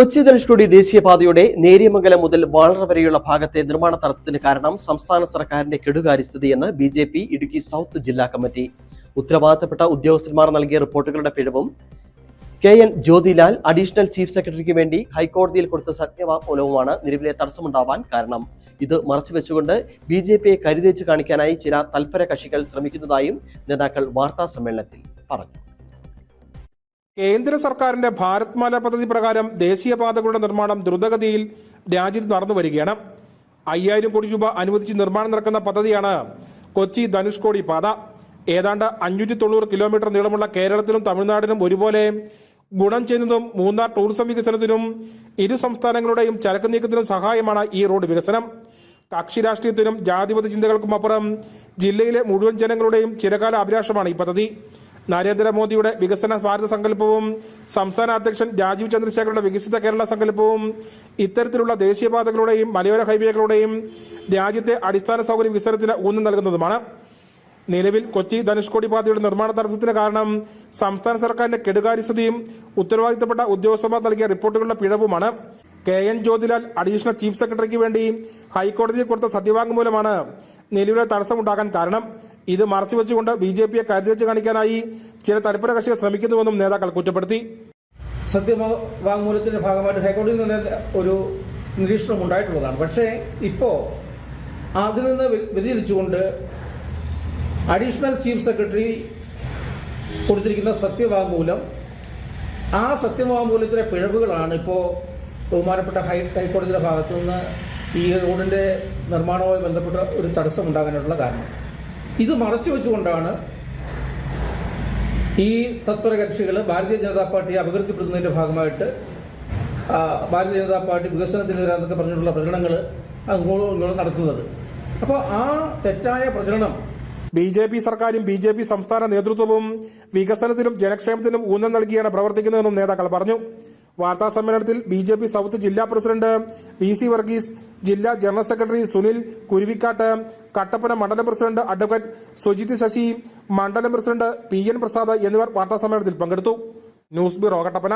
കൊച്ചി ധനുഷ്കോടി ദേശീയപാതയുടെ നേര്യമംഗലം മുതൽ വാളറ വരെയുള്ള ഭാഗത്തെ നിർമ്മാണ തടസ്സത്തിന് കാരണം സംസ്ഥാന സർക്കാരിന്റെ കെടുകാര്യസ്ഥിതിയെന്ന് B J P Idukki south ജില്ലാ കമ്മിറ്റി. ഉത്തരവാദിത്തപ്പെട്ട ഉദ്യോഗസ്ഥന്മാർ നൽകിയ റിപ്പോർട്ടുകളുടെ പിഴവും K N Jyothilal additional chief സെക്രട്ടറിക്ക് വേണ്ടി ഹൈക്കോടതിയിൽ കൊടുത്ത സത്യവാങ്മൂലവുമാണ് നിലവിലെ തടസ്സമുണ്ടാവാൻ കാരണം. ഇത് മറച്ചുവെച്ചുകൊണ്ട് ബി ജെ പിയെ കരുതേച്ച് കാണിക്കാനായി ചില തൽപര കക്ഷികൾ ശ്രമിക്കുന്നതായും നേതാക്കൾ വാർത്താ സമ്മേളനത്തിൽ പറഞ്ഞു. കേന്ദ്ര സർക്കാരിന്റെ ഭാരത്മാല പദ്ധതി പ്രകാരം ദേശീയപാതകളുടെ നിർമ്മാണം ദ്രുതഗതിയിൽ രാജ്യത്ത് നടന്നു വരികയാണ്. അയ്യായിരം കോടി രൂപ അനുവദിച്ച് നിർമ്മാണം നടക്കുന്ന പദ്ധതിയാണ് കൊച്ചി ധനുഷ്കോടി പാത. ഏതാണ്ട് അഞ്ഞൂറ്റി തൊണ്ണൂറ് കിലോമീറ്റർ നീളമുള്ള കേരളത്തിലും തമിഴ്നാടിനും ഒരുപോലെ ഗുണം ചെയ്യുന്നതും മൂന്നാർ ടൂറിസം വികസനത്തിനും ഇരു സംസ്ഥാനങ്ങളുടെയും ചരക്ക് നീക്കത്തിനും സഹായമാണ് ഈ റോഡ് വികസനം. കക്ഷി രാഷ്ട്രീയത്തിനും ജാതിമത ചിന്തകൾക്കും അപ്പുറം ജില്ലയിലെ മുഴുവൻ ജനങ്ങളുടെയും ചിരകാല അഭിലാഷമാണ് ഈ പദ്ധതി. നരേന്ദ്രമോദിയുടെ വികസന ഭാരത സങ്കല്പവും സംസ്ഥാന അധ്യക്ഷൻ രാജീവ് ചന്ദ്രശേഖരുടെ വികസിത കേരള സങ്കല്പവും ഇത്തരത്തിലുള്ള ദേശീയപാതകളുടെയും മലയോര ഹൈവേകളുടെയും രാജ്യത്തെ അടിസ്ഥാന സൗകര്യ വികസനത്തിന് ഊന്നൽ നൽകുന്നതുമാണ്. നിലവിൽ കൊച്ചി ധനുഷ്കോടി പാതയുടെ നിർമ്മാണ തടസ്സത്തിന് കാരണം സംസ്ഥാന സർക്കാരിന്റെ കെടുകാര്യസ്ഥതയും ഉത്തരവാദിത്തപ്പെട്ട ഉദ്യോഗസ്ഥന്മാർ നൽകിയ റിപ്പോർട്ടുകളുടെ പിഴവുമാണ്. K N Jyothilal additional chief സെക്രട്ടറിക്ക് വേണ്ടി ഹൈക്കോടതിയിൽ കൊടുത്ത സത്യവാങ്മൂലമാണ് നിലവിലെ തടസ്സമുണ്ടാകാൻ കാരണം. ഇത് മറച്ചുവെച്ചുകൊണ്ട് ബി ജെ പിയെ കരുതിവെച്ച് കാണിക്കാനായി ചില തലപ്പര കക്ഷികൾ ശ്രമിക്കുന്നുവെന്നും നേതാക്കൾ കുറ്റപ്പെടുത്തി. സത്യവാങ്മൂലത്തിന്റെ ഭാഗമായിട്ട് ഹൈക്കോടതിയിൽ നിന്ന് ഒരു നിരീക്ഷണം ഉണ്ടായിട്ടുള്ളതാണ്. പക്ഷേ ഇപ്പോ അതിൽ നിന്ന് വ്യ- വ്യതിചലിച്ചുകൊണ്ട് അഡീഷണൽ ചീഫ് സെക്രട്ടറി കൊടുത്തിരിക്കുന്ന സത്യവാങ്മൂലം ആ സത്യവാങ്മൂലത്തിലെ പിഴവുകളാണ് ഇപ്പോൾ ബഹുമാനപ്പെട്ട ഹൈ ഹൈക്കോടതിയുടെ ഭാഗത്തു നിന്ന് ഈ റോഡിന്റെ നിർമ്മാണവുമായി ബന്ധപ്പെട്ട ഒരു തടസ്സം ഉണ്ടാകാനുള്ള കാരണം. ഇത് മറച്ചു വെച്ചുകൊണ്ടാണ് ഈ തത്പര കക്ഷികൾ ഭാരതീയ ജനതാ പാർട്ടിയെ അപകീർത്തിപ്പെടുത്തുന്നതിന്റെ ഭാഗമായിട്ട് ഭാരതീയ ജനതാ പാർട്ടി വികസനത്തിനെതിരെ എന്നൊക്കെ പറഞ്ഞിട്ടുള്ള പ്രചരണങ്ങൾ നടത്തുന്നത്. അപ്പോൾ ആ തെറ്റായ പ്രചരണം ബി ജെ പി സർക്കാരും ബി ജെ പി സംസ്ഥാന നേതൃത്വവും വികസനത്തിനും ജനക്ഷേമത്തിനും ഊന്നൽ നൽകിയാണ് പ്രവർത്തിക്കുന്നതെന്നും നേതാക്കൾ പറഞ്ഞു. വാർത്താ സമ്മേളനത്തിൽ ബി ജെ പി സൗത്ത് ജില്ലാ പ്രസിഡന്റ് വി സി വർഗീസ് ജില്ലാ ജനറൽ സെക്രട്ടറി സുനിൽ കുരുവിക്കാട്ട് കട്ടപ്പന മണ്ഡലം പ്രസിഡന്റ് അഡ്വക്കേറ്റ് സുജിത് ശശി മണ്ഡലം പ്രസിഡന്റ് പി എൻ പ്രസാദ് എന്നിവർ വാർത്താ സമ്മേളനത്തിൽ പങ്കെടുത്തു. News bureau Kattappana.